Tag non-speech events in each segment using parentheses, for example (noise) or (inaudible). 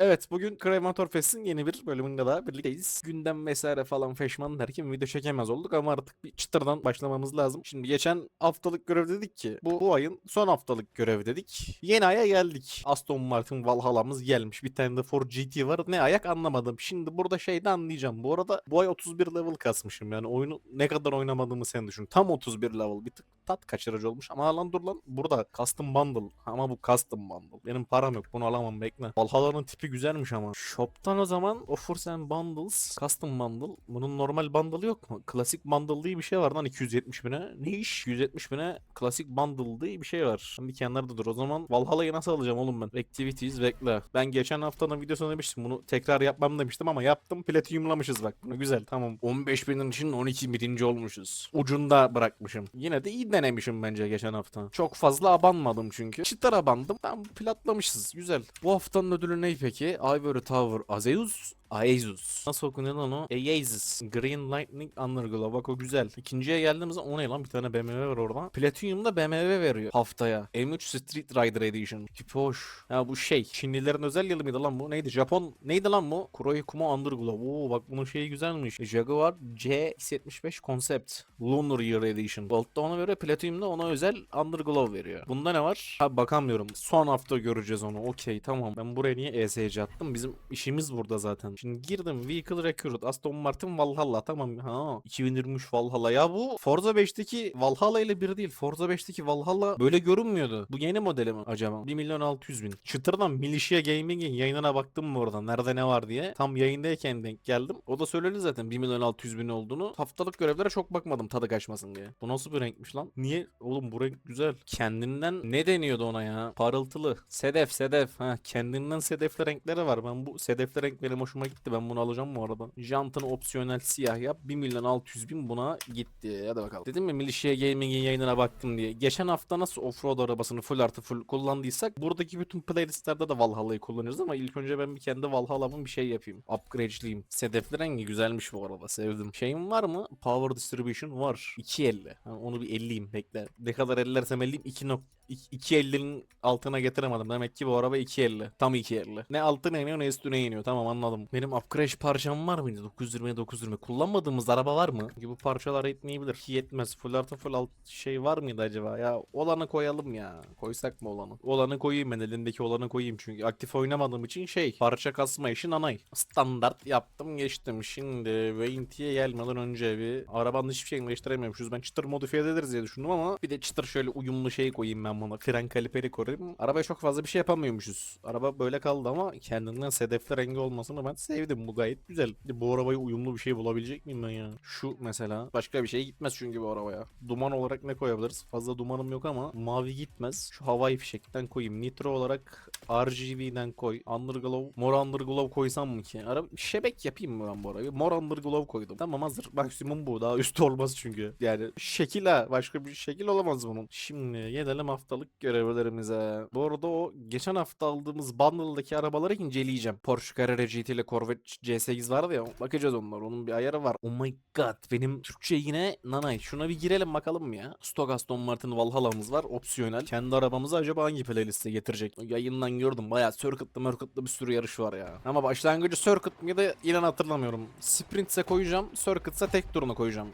Evet bugün Cremator Fest'in yeni bir bölümünde daha birlikteyiz. Gündem vesaire falan feşman derken video çekemez olduk ama artık bir çıtırdan başlamamız lazım. Şimdi geçen haftalık görev dedik ki bu, bu ayın son haftalık görevi dedik. Yeni aya geldik. Aston Martin Valhalla'mız gelmiş. Bir tane de Ford GT var. Ne ayak anlamadım. Şimdi burada şeyde anlayacağım. Bu arada bu ay 31 level kasmışım. Yani oyunu ne kadar oynamadığımı sen düşün. Tam 31 level. Bir tık tat kaçırıcı olmuş. Ama lan dur lan. Burada custom bundle. Ama bu custom bundle. Benim param yok. Bunu alamam bekle. Valhalla'nın tipi güzelmiş ama. Shop'tan o zaman offers and bundles. Custom bundle. Bunun normal bundle'ı yok mu? Klasik bundle diye bir şey var lan 270 bine. Ne iş? 270 bine klasik bundle diye bir şey var. Şimdi kenarda dur. O zaman Valhalla'yı nasıl alacağım oğlum ben? Activities bekle. Ben geçen haftanın videosunda demiştim. Bunu tekrar yapmam demiştim ama yaptım. Platinumlamışız bak. Bunu güzel. Tamam. 15 binin için 12 birinci olmuşuz. Ucunda bırakmışım. Yine de iyi denemişim bence geçen hafta. Çok fazla abanmadım çünkü. Çıtır abandım. Tam platlamışız. Güzel. Bu haftanın ödülü ne peki? Ivory Tower Azeus Aezus. Nasıl okunuyor lan o? Aezus. Green Lightning Underglow. Bak o güzel. İkinciye geldiğimiz zaman o ne lan? Bir tane BMW var orada. Platinum'da BMW veriyor haftaya. M3 Street Rider Edition. Tipi hoş. Ya bu şey. Çinlilerin özel yılı mıydı lan bu? Neydi? Japon. Neydi lan bu? Kuroi Kuma Underglow. Oo bak bunun şeyi güzelmiş. Jaguar C75 Concept. Lunar Year Edition. Gold'da ona göre Platinum'da ona özel Underglow veriyor. Bunda ne var? Ha bakamıyorum. Son hafta göreceğiz onu. Okey tamam. Ben buraya niye ESC attım? Bizim işimiz burada zaten. Şimdi girdim Vehicle Recruit Aston Martin Valhalla tamam ha 2023 Valhalla ya bu Forza 5'teki Valhalla ile bir değil Forza 5'teki Valhalla böyle görünmüyordu bu yeni modeli mi acaba 1 milyon 600 bin çıtırdan Militia Gaming'in yayınına baktım mı orada nerede ne var diye tam yayındayken denk geldim o da söyledi zaten 1 milyon 600 bin olduğunu haftalık görevlere çok bakmadım tadı kaçmasın diye bu nasıl bir renkmiş lan niye oğlum bu renk güzel kendinden ne deniyordu ona ya parıltılı sedef sedef ha kendinden sedefli renkleri var ben bu sedefli renk benim hoşuma gitti. Ben bunu alacağım bu arada. Jantını opsiyonel siyah yap. 1 milyon 600 bin buna gitti. Hadi bakalım. Dedim mi Militia Gaming'in yayınına baktım diye. Geçen hafta nasıl offroad arabasını full artı full kullandıysak buradaki bütün playlistlerde de Valhalla'yı kullanıyoruz ama ilk önce ben bir kendi Valhalla'mın bir şey yapayım. Upgrade'liyim. Sedefli rengi güzelmiş bu arada. Sevdim. Şeyim var mı? Power Distribution var. 250. Ha, onu bir elleyeyim. Bekle. Ne kadar ellersem elleyeyim. 2 nok 250'nin altına getiremedim. Demek ki bu araba 250. Tam 250. Ne altına iniyor ne üstüne iniyor. Tamam anladım. Benim upgrade parçam var mıydı? 920 920. Kullanmadığımız araba var mı? Çünkü bu parçalar yetmeyebilir. Ki yetmez. Full artı full alt şey var mıydı acaba? Ya olanı koyalım ya. Koysak mı olanı? Olanı koyayım ben elindeki olanı koyayım çünkü aktif oynamadığım için şey parça kasma işi nanay. Standart yaptım geçtim. Şimdi Veinti'ye gelmeden önce bir arabanın hiçbir şeyini değiştiremiyormuşuz. Ben çıtır modifiye ederiz diye düşündüm ama bir de çıtır şöyle uyumlu şey koyayım ben buna. Fren kaliperi koyayım. Arabaya çok fazla bir şey yapamıyormuşuz. Araba böyle kaldı ama kendinden sedefli rengi olmasını ben sevdim. Bu gayet güzel. Bu arabaya uyumlu bir şey bulabilecek miyim ben ya? Şu mesela. Başka bir şey gitmez çünkü bu arabaya. Duman olarak ne koyabiliriz? Fazla dumanım yok ama mavi gitmez. Şu havai fişekten koyayım. Nitro olarak RGB'den koy. Underglow. Mor Underglow koysam mı ki? Araba şebek yapayım mı ben bu arabayı? Mor Underglow koydum. Tamam hazır. Maksimum bu. Daha üstü olmaz çünkü. Yani şekil ha. Başka bir şekil olamaz bunun. Şimdi gelelim haftalık görevlerimize. Bu arada o geçen hafta aldığımız bundle'daki arabaları inceleyeceğim. Porsche Carrera GT ile Corvette C8 vardı ya. Bakacağız onlar. Onun bir ayarı var. Oh my god. Benim Türkçe yine nanay. Şuna bir girelim bakalım ya. Stock Aston Martin Valhalla'mız var. Opsiyonel. Kendi arabamızı acaba hangi playliste getirecek? Yayından gördüm. Bayağı circuit'lı mırkıtlı bir sürü yarış var ya. Ama başlangıcı circuit mıydı? İnan hatırlamıyorum. Sprint'se koyacağım. Circuit'se tek turunu koyacağım.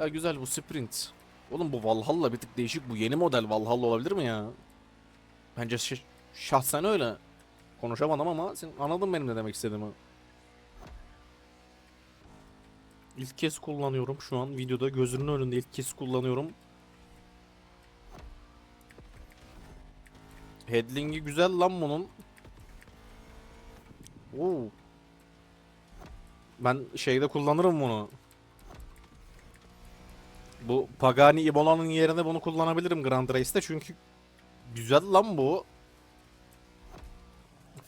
Ya güzel bu sprint. Oğlum bu Valhalla bir tık değişik. Bu yeni model Valhalla olabilir mi ya? Bence şa- şahsen öyle. Konuşamadım ama sen anladın benim ne demek istediğimi. İlk kez kullanıyorum şu an videoda gözünün önünde ilk kez kullanıyorum. Headling'i güzel lan bunun. Oo. Ben şeyde kullanırım bunu. Bu Pagani Imola'nın yerine bunu kullanabilirim Grand Race'te çünkü güzel lan bu.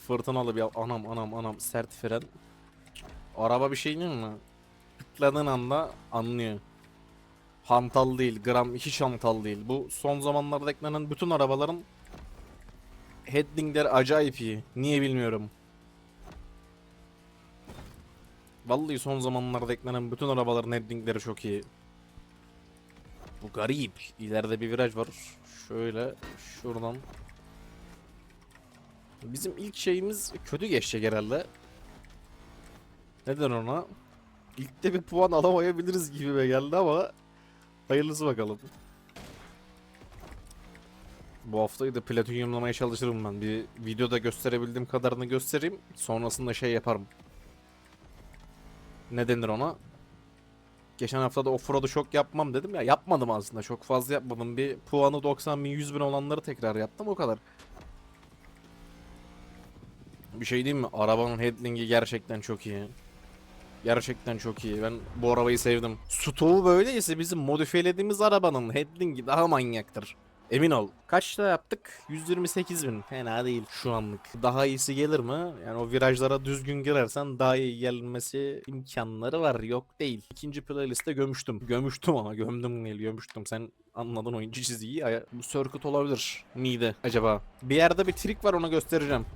Fırtınalı bir anam anam anam sert fren. Araba bir şey değil mi? Tıkladığın anda anlıyor. Hantal değil, gram hiç hantal değil. Bu son zamanlarda eklenen bütün arabaların headlingleri acayip iyi. Niye bilmiyorum. Vallahi son zamanlarda eklenen bütün arabaların headlingleri çok iyi. Bu garip. İleride bir viraj var. Şöyle şuradan. Bizim ilk şeyimiz kötü geçecek herhalde. Neden ona? İlkte bir puan alamayabiliriz gibi geldi ama hayırlısı bakalım. Bu haftayı da platinyumlamaya çalışırım ben. Bir videoda gösterebildiğim kadarını göstereyim. Sonrasında şey yaparım. Ne denir ona? Geçen hafta da offroad'u çok yapmam dedim ya. Yapmadım aslında. Çok fazla yapmadım. Bir puanı 90 bin 100 bin olanları tekrar yaptım. O kadar. Bir şey diyeyim mi? Arabanın headling'i gerçekten çok iyi. Gerçekten çok iyi. Ben bu arabayı sevdim. Stoğu böyleyse bizim modifiyelediğimiz arabanın headling'i daha manyaktır. Emin ol. Kaçta yaptık? 128 bin. Fena değil şu anlık. Daha iyisi gelir mi? Yani o virajlara düzgün girersen daha iyi gelmesi imkanları var. Yok değil. İkinci playliste gömüştüm. Gömüştüm ama gömdüm değil gömüştüm. Sen anladın oyuncu çizgiyi. Bu circuit olabilir miydi acaba? Bir yerde bir trik var ona göstereceğim.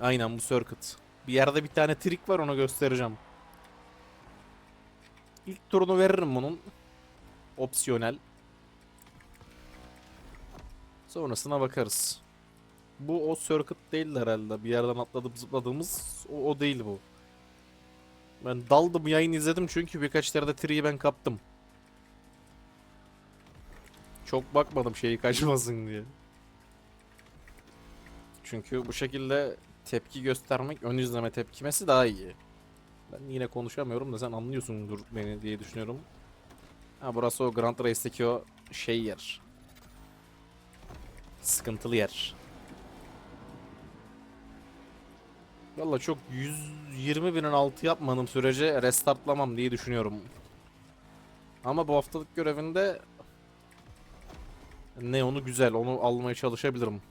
Aynen bu circuit. Bir yerde bir tane trik var ona göstereceğim. İlk turunu veririm bunun. Opsiyonel. Sonrasına bakarız. Bu o circuit değil herhalde. Bir yerden atladıp zıpladığımız o, o değil bu. Ben daldım yayın izledim çünkü birkaç yerde triyi ben kaptım. Çok bakmadım şeyi kaçmasın diye. Çünkü bu şekilde tepki göstermek ön izleme tepkimesi daha iyi. Ben yine konuşamıyorum da sen anlıyorsundur beni diye düşünüyorum. Ha burası o Grand Race'deki o şey yer. Sıkıntılı yer. Valla çok 120 binin altı yapmadığım sürece restartlamam diye düşünüyorum. Ama bu haftalık görevinde ne onu güzel onu almaya çalışabilirim.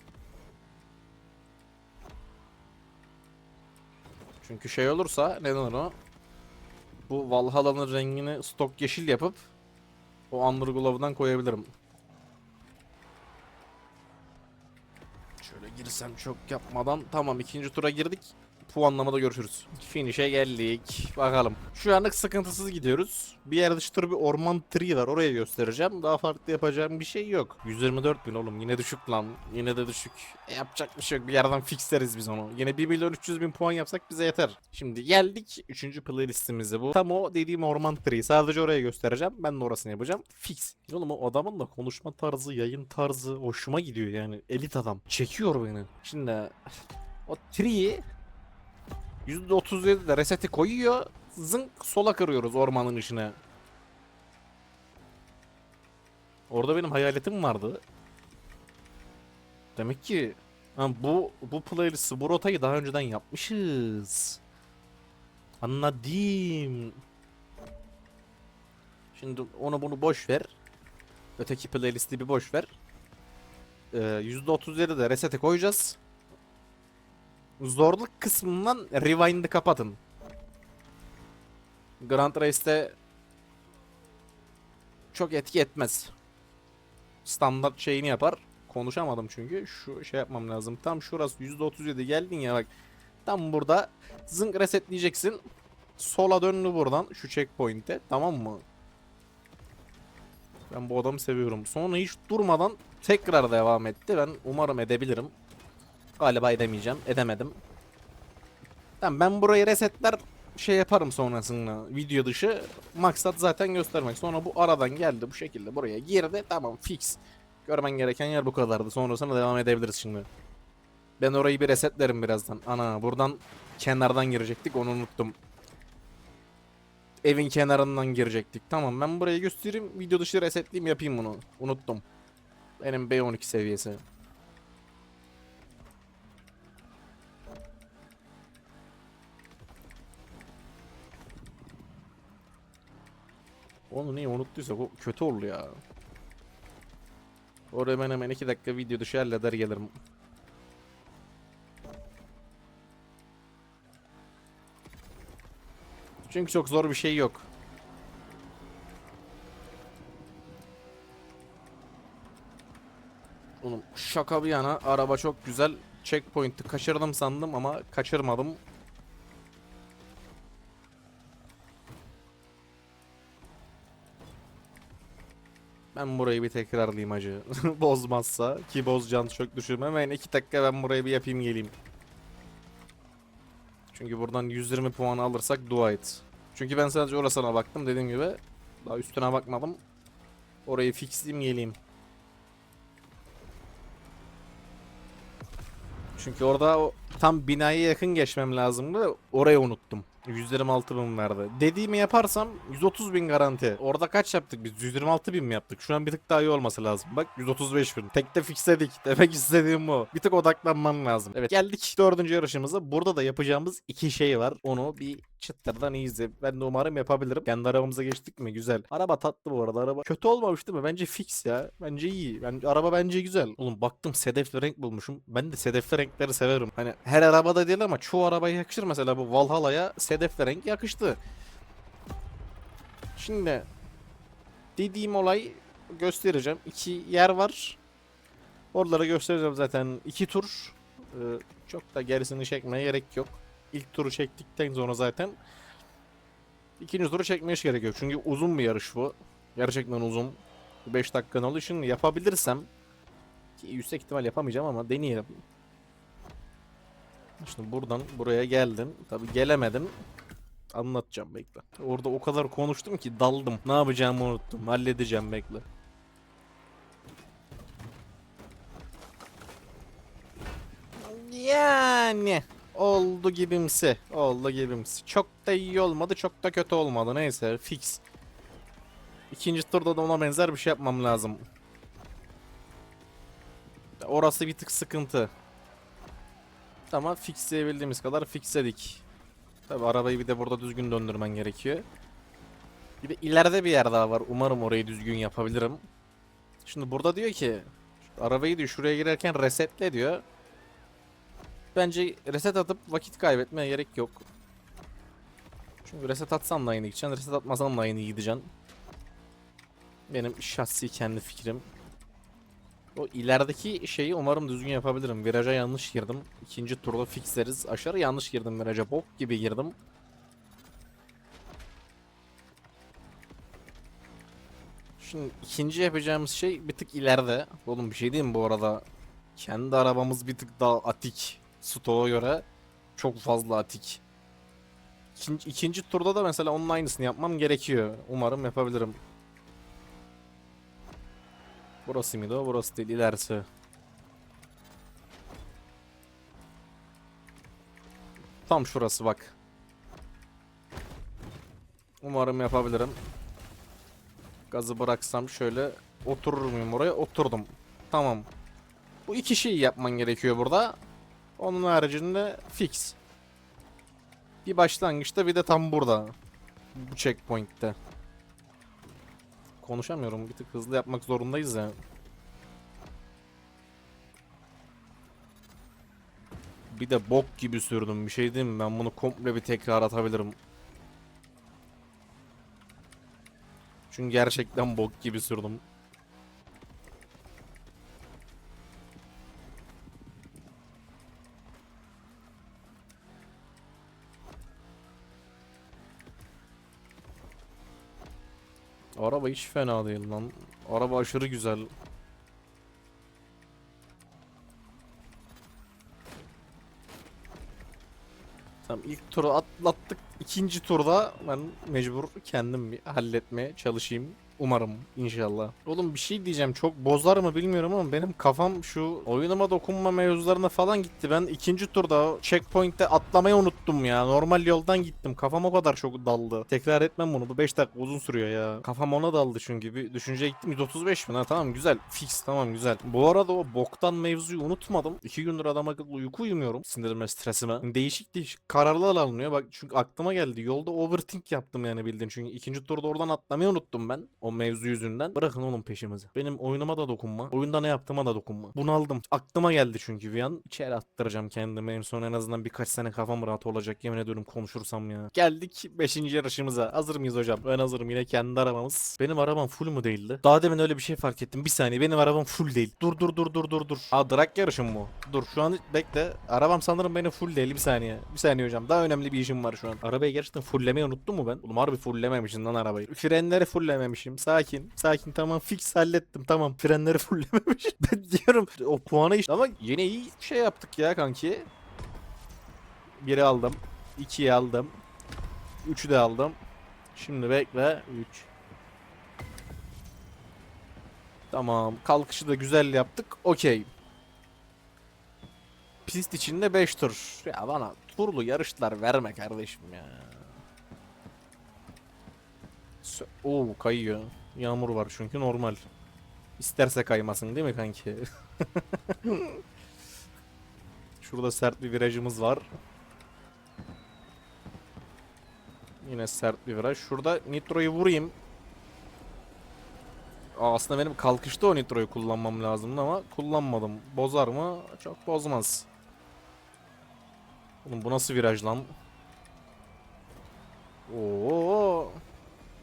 Çünkü şey olursa neden o? Bu Valhalla'nın rengini stok yeşil yapıp o Underglove'dan koyabilirim. Girsem çok yapmadan tamam ikinci tura girdik. Puanlamada görüşürüz. Finish'e geldik. Bakalım. Şu anlık sıkıntısız gidiyoruz. Bir yerde çıtır bir orman tree var. Oraya göstereceğim. Daha farklı yapacağım bir şey yok. 124 bin oğlum. Yine düşük lan. Yine de düşük. E, yapacak bir şey yok. Bir yerden fixleriz biz onu. Yine 1 milyon 300 bin puan yapsak bize yeter. Şimdi geldik. Üçüncü playlistimize bu. Tam o dediğim orman tree. Sadece oraya göstereceğim. Ben de orasını yapacağım. Fix. Oğlum o adamın da konuşma tarzı, yayın tarzı hoşuma gidiyor yani. Elit adam. Çekiyor beni. Şimdi o tree'yi %37 de reseti koyuyor. Zınk sola kırıyoruz ormanın içine. Orada benim hayaletim vardı. Demek ki ha, bu bu playlist'i bu rotayı daha önceden yapmışız. Anladım. Şimdi onu bunu boş ver. Öteki playlist'i bir boş ver. Ee, %37 de resete koyacağız. Zorluk kısmından rewind'i kapatın. Grand Race'te çok etki etmez. Standart şeyini yapar. Konuşamadım çünkü. Şu şey yapmam lazım. Tam şurası %37 geldin ya bak. Tam burada zınk resetleyeceksin. Sola döndü buradan şu checkpoint'e. Tamam mı? Ben bu adamı seviyorum. Sonra hiç durmadan tekrar devam etti. Ben umarım edebilirim. Galiba edemeyeceğim. Edemedim. Tamam ben burayı resetler şey yaparım sonrasında video dışı. Maksat zaten göstermek. Sonra bu aradan geldi bu şekilde buraya girdi. Tamam fix. Görmen gereken yer bu kadardı. Sonrasında devam edebiliriz şimdi. Ben orayı bir resetlerim birazdan. Ana buradan kenardan girecektik onu unuttum. Evin kenarından girecektik. Tamam ben burayı göstereyim. Video dışı resetleyeyim yapayım bunu. Unuttum. Benim B12 seviyesi. Onu niye unuttuysak o kötü oldu ya. Orada hemen hemen 2 dakika video dışı halleder gelirim. Çünkü çok zor bir şey yok. Oğlum şaka bir yana araba çok güzel. Checkpoint'i kaçırdım sandım ama kaçırmadım. Ben burayı bir tekrarlayayım hacı. (laughs) Bozmazsa ki bozacağını çok düşünmem. Hemen iki dakika ben burayı bir yapayım geleyim. Çünkü buradan 120 puan alırsak dua et. Çünkü ben sadece orasına baktım dediğim gibi. Daha üstüne bakmadım. Orayı fixleyeyim geleyim. Çünkü orada tam binaya yakın geçmem lazımdı. Orayı unuttum. 126 bin verdi. Dediğimi yaparsam 130 bin garanti. Orada kaç yaptık biz? 126 bin mi yaptık? Şu an bir tık daha iyi olması lazım. Bak 135 bin. Tekte fixledik. (laughs) Demek istediğim bu. Bir tık odaklanmam lazım. Evet geldik dördüncü yarışımıza. Burada da yapacağımız iki şey var. Onu bir çıtırdan iyiyiz. Ben de umarım yapabilirim. Kendi arabamıza geçtik mi? Güzel. Araba tatlı bu arada. Araba kötü olmamış değil mi? Bence fix ya. Bence iyi. Ben, araba bence güzel. Oğlum baktım sedefli renk bulmuşum. Ben de sedefli renkleri severim. Hani her arabada değil ama çoğu arabaya yakışır. Mesela bu Valhalla'ya sedefli renk yakıştı. Şimdi dediğim olay göstereceğim. İki yer var. Oraları göstereceğim zaten. iki tur. Ee, çok da gerisini çekmeye gerek yok. İlk turu çektikten sonra zaten ikinci turu çekmeye hiç gerek yok. Çünkü uzun bir yarış bu. Gerçekten uzun. 5 dakikanın olduğu için yapabilirsem ki yüksek ihtimal yapamayacağım ama deneyelim. Şimdi buradan buraya geldim. Tabi gelemedim. Anlatacağım bekle. Orada o kadar konuştum ki daldım. Ne yapacağımı unuttum. Halledeceğim bekle. Yani oldu gibimsi. Oldu gibimsi. Çok da iyi olmadı, çok da kötü olmadı. Neyse fix. İkinci turda da ona benzer bir şey yapmam lazım. Orası bir tık sıkıntı. Ama fixleyebildiğimiz kadar fixledik. Tabi arabayı bir de burada düzgün döndürmen gerekiyor. Bir de ileride bir yer daha var. Umarım orayı düzgün yapabilirim. Şimdi burada diyor ki arabayı diyor şuraya girerken resetle diyor. Bence reset atıp vakit kaybetmeye gerek yok. Çünkü reset atsan da aynı gideceksin, reset atmasan da aynı gideceksin. Benim şahsi kendi fikrim. O ilerideki şeyi umarım düzgün yapabilirim. Viraja yanlış girdim. İkinci turda fixleriz. Aşırı yanlış girdim viraja. Bok gibi girdim. Şimdi ikinci yapacağımız şey bir tık ileride. Oğlum bir şey diyeyim bu arada? Kendi arabamız bir tık daha atik. Stoğ'a göre çok fazla atik. İkinci, ikinci turda da mesela onun aynısını yapmam gerekiyor. Umarım yapabilirim. Burası mıydı o? Burası değil. ilerisi. Tam şurası bak. Umarım yapabilirim. Gazı bıraksam şöyle oturur muyum oraya? Oturdum. Tamam. Bu iki şeyi yapman gerekiyor burada. Onun haricinde fix. Bir başlangıçta bir de tam burada. Bu checkpoint'te. Konuşamıyorum. Bir tık hızlı yapmak zorundayız ya. Bir de bok gibi sürdüm. Bir şey diyeyim mi? Ben bunu komple bir tekrar atabilirim. Çünkü gerçekten bok gibi sürdüm. Araba hiç fena değil lan. Araba aşırı güzel. Tamam ilk turu atlattık. İkinci turda ben mecbur kendim halletmeye çalışayım. Umarım inşallah. Oğlum bir şey diyeceğim çok bozar mı bilmiyorum ama benim kafam şu oyunuma dokunma mevzularına falan gitti. Ben ikinci turda checkpoint'te atlamayı unuttum ya. Normal yoldan gittim. Kafam o kadar çok daldı. Tekrar etmem bunu. Bu 5 dakika uzun sürüyor ya. Kafam ona daldı çünkü. Bir düşünceye gittim 135 bin ha tamam güzel. Fix tamam güzel. Bu arada o boktan mevzuyu unutmadım. 2 gündür adam akıllı uyku uyumuyorum. Sinirime stresime. Değişik değişik kararlar alınıyor. Bak çünkü aklıma geldi. Yolda overthink yaptım yani bildiğin. Çünkü ikinci turda oradan atlamayı unuttum ben. Mevzu yüzünden. Bırakın oğlum peşimizi. Benim oyunuma da dokunma. Oyunda ne yaptığıma da dokunma. Bunu aldım. Aklıma geldi çünkü bir an. İçeri attıracağım kendimi. En son en azından birkaç sene kafam rahat olacak. Yemin ediyorum konuşursam ya. Geldik 5. yarışımıza. Hazır mıyız hocam? Ben hazırım. Yine kendi arabamız. Benim arabam full mu değildi? Daha demin öyle bir şey fark ettim. Bir saniye. Benim arabam full değil. Dur dur dur dur dur dur. Aa drag yarışı mı bu? Dur şu an bekle. Arabam sanırım benim full değil. Bir saniye. Bir saniye hocam. Daha önemli bir işim var şu an. Arabayı gerçekten fulllemeyi unuttum mu ben? Oğlum harbi fulllememişim lan arabayı. Frenleri fulllememişim. Sakin. Sakin tamam fix hallettim tamam. Frenleri (laughs) fulllememiş. ben diyorum o puanı işte. Ama yine iyi şey yaptık ya kanki. Biri aldım. ikiyi aldım. Üçü de aldım. Şimdi bekle. Üç. Tamam. Kalkışı da güzel yaptık. Okey. Pist içinde 5 tur. Ya bana turlu yarışlar verme kardeşim ya. Oo kayıyor. Yağmur var çünkü normal. İsterse kaymasın değil mi kanki? (laughs) Şurada sert bir virajımız var. Yine sert bir viraj. Şurada nitroyu vurayım. Aa, aslında benim kalkışta o nitroyu kullanmam lazımdı ama kullanmadım. Bozar mı? Çok bozmaz. Oğlum bu nasıl viraj lan? Oo.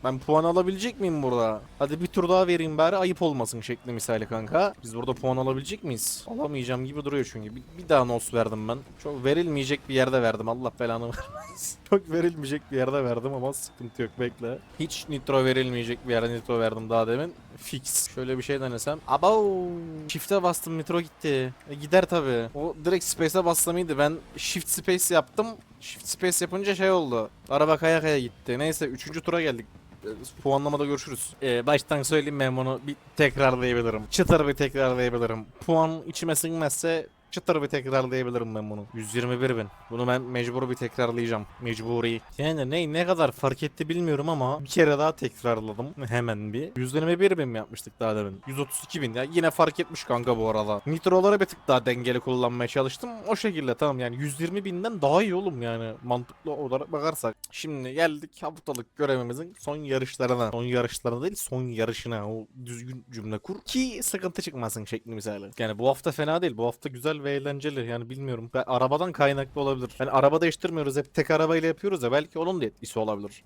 Ben puan alabilecek miyim burada? Hadi bir tur daha vereyim bari ayıp olmasın şekli misali kanka. Biz burada puan alabilecek miyiz? Alamayacağım gibi duruyor çünkü. Bir, bir daha nos verdim ben. Çok verilmeyecek bir yerde verdim. Allah belanı (laughs) vermesin. Çok verilmeyecek bir yerde verdim ama sıkıntı yok bekle. Hiç nitro verilmeyecek bir yerde nitro verdim daha demin. Fix. Şöyle bir şey denesem. Abo. Shift'e bastım nitro gitti. E, gider tabi. O direkt space'e bastım iyiydi. Ben shift space yaptım. Shift space yapınca şey oldu. Araba kaya kaya gitti. Neyse 3. tura geldik. E, Puanlamada görüşürüz. Ee, baştan söyleyeyim ben bunu bir tekrarlayabilirim. Çıtır bir tekrarlayabilirim. Puan içime sinmezse çıtır bir tekrarlayabilirim ben bunu. 121 bin. Bunu ben mecbur bir tekrarlayacağım. Mecburi. Yani ne ne kadar fark etti bilmiyorum ama bir kere daha tekrarladım. Hemen bir. 121 bin mi yapmıştık daha demin? 132 bin. Ya yine fark etmiş kanka bu arada. Nitroları bir tık daha dengeli kullanmaya çalıştım. O şekilde tamam yani 120 binden daha iyi oğlum yani mantıklı olarak bakarsak. Şimdi geldik haftalık görevimizin son yarışlarına. Son yarışlarına değil son yarışına. O düzgün cümle kur. Ki sıkıntı çıkmasın şekli misali. Yani bu hafta fena değil. Bu hafta güzel ve eğlenceli. Yani bilmiyorum. Ben arabadan kaynaklı olabilir. Yani araba değiştirmiyoruz. Hep tek arabayla yapıyoruz ya. Belki onun da etkisi olabilir.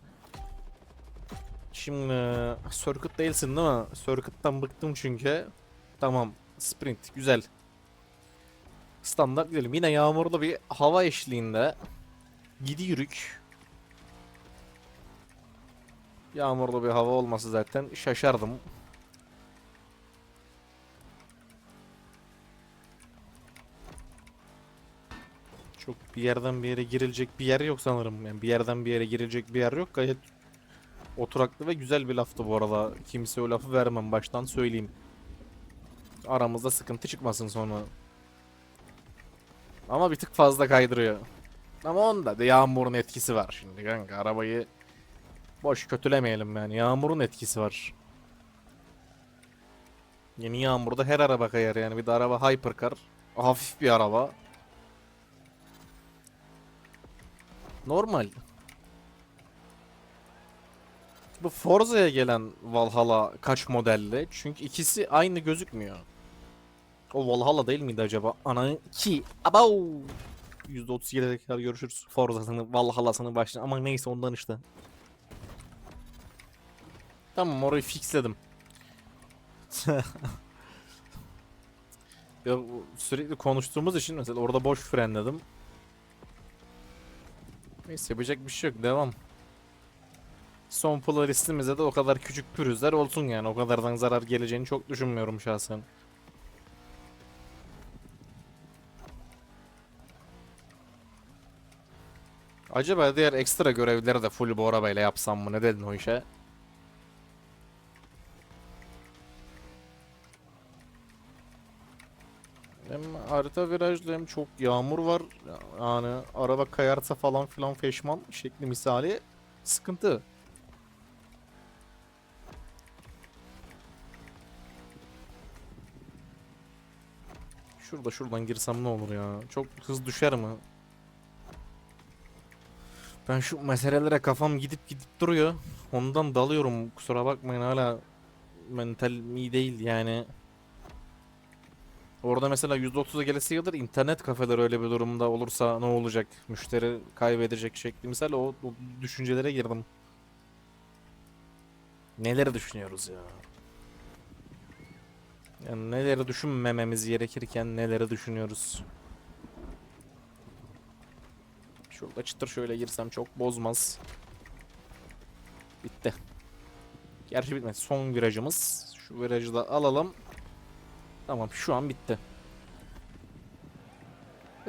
Şimdi circuit değilsin değil mi? Circuit'tan bıktım çünkü. Tamam. Sprint. Güzel. Standart gidelim. Yine yağmurlu bir hava eşliğinde. Gidiyorük. Yağmurlu bir hava olması zaten şaşardım. Çok bir yerden bir yere girilecek bir yer yok sanırım. Yani bir yerden bir yere girilecek bir yer yok. Gayet oturaklı ve güzel bir laftı bu arada. Kimse o lafı vermem baştan söyleyeyim. Aramızda sıkıntı çıkmasın sonra. Ama bir tık fazla kaydırıyor. Ama onda da yağmurun etkisi var şimdi kanka. Arabayı boş kötülemeyelim yani. Yağmurun etkisi var. Yeni yağmurda her araba kayar yani. Bir de araba hypercar. Hafif bir araba. Normal. Bu Forza'ya gelen Valhalla kaç modelli? Çünkü ikisi aynı gözükmüyor. O Valhalla değil miydi acaba? Ana ki. Abau. %37'ye kadar görüşürüz. Forza'sını, Valhalla'sını başla. Ama neyse ondan işte. Tamam orayı fixledim. (laughs) ya sürekli konuştuğumuz için mesela orada boş frenledim. Neyse yapacak bir şey yok. Devam. Son polaristimizde de o kadar küçük pürüzler olsun yani. O kadardan zarar geleceğini çok düşünmüyorum şahsen. Acaba diğer ekstra görevleri de full bu arabayla yapsam mı? Ne dedin o işe? Hem harita virajlı hem çok yağmur var. Yani araba kayarsa falan filan feşman şekli misali sıkıntı. Şurada şuradan girsem ne olur ya? Çok hız düşer mi? Ben şu meselelere kafam gidip gidip duruyor. Ondan dalıyorum. Kusura bakmayın hala mental iyi değil yani. Orada mesela %30'a gelesi yıldır internet kafeler öyle bir durumda olursa ne olacak? Müşteri kaybedecek şekli. Mesela o, o düşüncelere girdim. Neleri düşünüyoruz ya? Yani neleri düşünmememiz gerekirken neleri düşünüyoruz? Şurada çıtır şöyle girsem çok bozmaz. Bitti. Gerçi bitmedi. Son virajımız. Şu virajı da alalım. Tamam şu an bitti.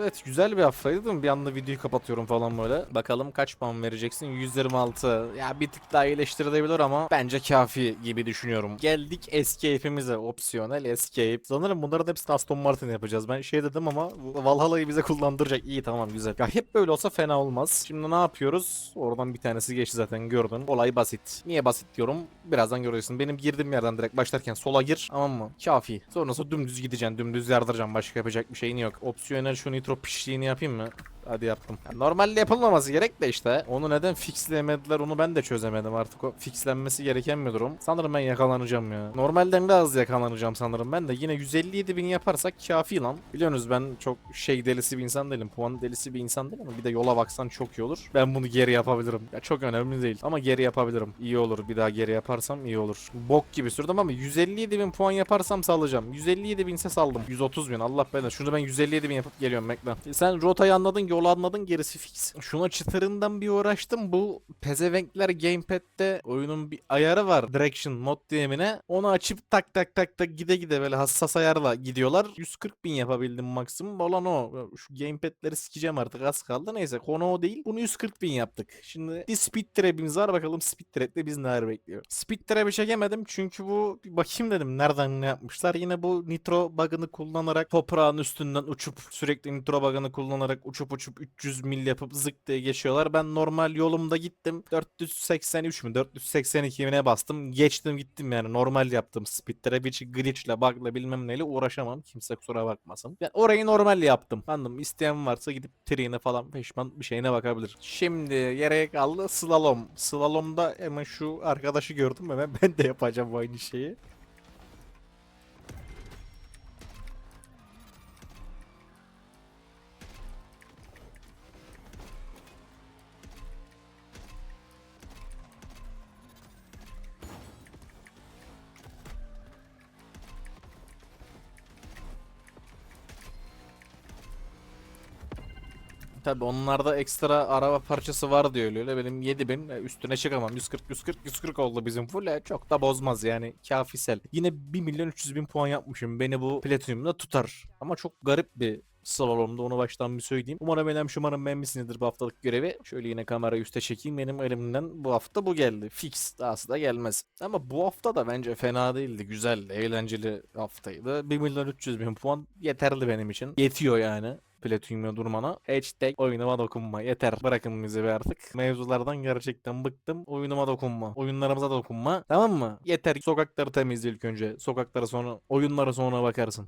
Evet güzel bir haftaydı değil mi? Bir anda videoyu kapatıyorum falan böyle. Bakalım kaç puan vereceksin? 126. Ya bir tık daha iyileştirilebilir ama bence kafi gibi düşünüyorum. Geldik escape'imize. Opsiyonel escape. Sanırım bunların hepsini Aston Martin yapacağız. Ben şey dedim ama Valhalla'yı bize kullandıracak. İyi tamam güzel. Ya hep böyle olsa fena olmaz. Şimdi ne yapıyoruz? Oradan bir tanesi geçti zaten gördün. Olay basit. Niye basit diyorum? Birazdan görüyorsun. Benim girdiğim yerden direkt başlarken sola gir. Tamam mı? Kafi. Sonrasında dümdüz gideceksin. Dümdüz yardıracaksın. Başka yapacak bir şeyin yok. Opsiyonel şu nitro pişliğini yapayım mı? Hadi yaptım. Ya normalde yapılmaması gerek de işte. Onu neden fixleyemediler onu ben de çözemedim artık. O fixlenmesi gereken bir durum. Sanırım ben yakalanacağım ya. Normalden daha az yakalanacağım sanırım ben de. Yine 157 bin yaparsak kafi lan. Biliyorsunuz ben çok şey delisi bir insan değilim. Puan delisi bir insan değilim ama bir de yola baksan çok iyi olur. Ben bunu geri yapabilirim. Ya çok önemli değil ama geri yapabilirim. İyi olur. Bir daha geri yaparsam iyi olur. Bok gibi sürdüm ama 157 bin puan yaparsam salacağım. 157 binse saldım. 130 bin Allah belanı. Şunu ben 157 bin yapıp geliyorum bekle. Sen rotayı anladın yolu anladın gerisi fix. Şuna çıtırından bir uğraştım. Bu pezevenkler gamepad'de oyunun bir ayarı var. Direction mod diyemine. Onu açıp tak tak tak tak gide gide böyle hassas ayarla gidiyorlar. 140 bin yapabildim maksimum. Olan o. Şu gamepad'leri sikeceğim artık az kaldı. Neyse konu o değil. Bunu 140 bin yaptık. Şimdi bir speed trap'imiz var. Bakalım speed trap'te biz neler bekliyor. Speed trap'i çekemedim çünkü bu bir bakayım dedim nereden ne yapmışlar. Yine bu nitro bug'ını kullanarak toprağın üstünden uçup sürekli nitro bug'ını kullanarak uçup uçup 300 mil yapıp zık diye geçiyorlar. Ben normal yolumda gittim. 483 mü 482 mi ne bastım. Geçtim gittim yani normal yaptım. Speed trap için glitch'le bug'la bilmem neyle uğraşamam. Kimse kusura bakmasın. Yani orayı normal yaptım. Anladım. İsteyen varsa gidip triğine falan peşman bir şeyine bakabilir. Şimdi yere kaldı slalom. Slalomda hemen şu arkadaşı gördüm hemen (laughs) ben de yapacağım aynı şeyi. Tabi onlarda ekstra araba parçası var diyor öyle. Benim 7000 e, üstüne çıkamam. 140 140 140 oldu bizim full. E, Çok da bozmaz yani. Kafisel. Yine 1 milyon 300 bin puan yapmışım. Beni bu platinyumda tutar. Ama çok garip bir slalomda onu baştan bir söyleyeyim. Umarım eğlenmiş umarım beğenmişsinizdir bu haftalık görevi. Şöyle yine kamerayı üste çekeyim. Benim elimden bu hafta bu geldi. Fix. Dahası da gelmez. Ama bu hafta da bence fena değildi. Güzel, eğlenceli haftaydı. 1 milyon 300 bin puan yeterli benim için. Yetiyor yani. Platinum'a durmana. Hashtag oyunuma dokunma. Yeter. Bırakın bizi be artık. Mevzulardan gerçekten bıktım. Oyunuma dokunma. Oyunlarımıza dokunma. Tamam mı? Yeter. Sokakları temizle ilk önce. Sokaklara sonra, oyunlara sonra bakarsın.